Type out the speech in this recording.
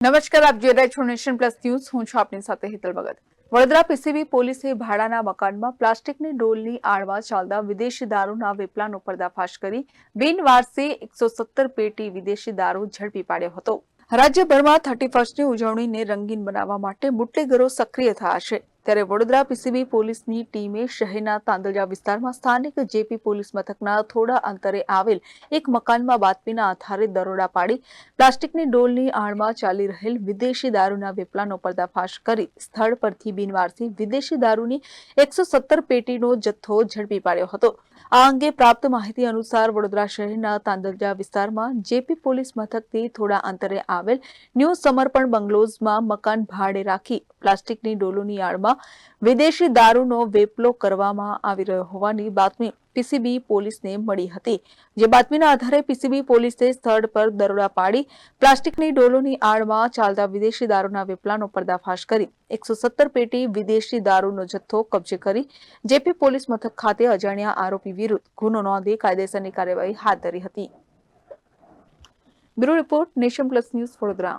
નમસ્કાર, આપ જોઈ રહ્યા છો નેશન પ્લસ ન્યૂઝ. હું છું આપની સાથે હેતલ ભગત. વડોદરા પીસીબી પોલીસે ભાડાના મકાનમાં પ્લાસ્ટિકની ડોલની આડમાં ચાલતા વિદેશી દારૂના વેપલાનો પર્દાફાશ કરી બિનવારસે એકસો સત્તર પેટી વિદેશી દારૂ ઝડપી પાડ્યો હતો. રાજ્યભરમાં થર્ટી ફર્સ્ટની ઉજવણીને રંગીન બનાવવા માટે બુટલેગરો સક્રિય થયા છે. ત્યારે વડોદરા પીસીબી પોલીસની ટીમે શહેરના તાંદલજા વિસ્તારમાં સ્થાનિક જેપી પોલીસ મથકના થોડા અંતરે આવેલ એક મકાનમાં બાતમીના આધારે દરોડા પાડી પ્લાસ્ટિકની ડોલની આડમાં ચાલી રહેલ વિદેશી દારૂના વેપલાનો પર્દાફાશ કરી સ્થળ પરથી બિનવારસી વિદેશી દારૂની એકસો પેટીનો જથ્થો ઝડપી પાડ્યો હતો. આ અંગે પ્રાપ્ત માહિતી અનુસાર વડોદરા શહેરના તાંદલજા વિસ્તારમાં જેપી પોલીસ મથકથી થોડા અંતરે આવેલ ન્યૂ સમર્પણ બંગલોઝમાં મકાન ભાડે રાખી પ્લાસ્ટિકની ડોલોની આડમાં વિદેશી દારૂનો વેપલો કરવામાં આવી રહ્યો હોવાની બાતમી પીસીબી પોલીસને મળી હતી, જે બાતમીના આધારે પીસીબી પોલીસે સ્થળ પર દરોડા પાડી પ્લાસ્ટિકની ડોલોની આડમાં ચાલતા વિદેશી દારૂના વેપલાનો પર્દાફાશ કરી એકસો સત્તર પેટી વિદેશી દારૂનો જથ્થો કબજે કરી જેપી પોલીસ મથક ખાતે અજાણ્યા આરોપી વિરુદ્ધ ગુનો નોંધી કાયદેસરની કાર્યવાહી હાથ ધરી હતી. Bureau report Nation plus news Vadodara.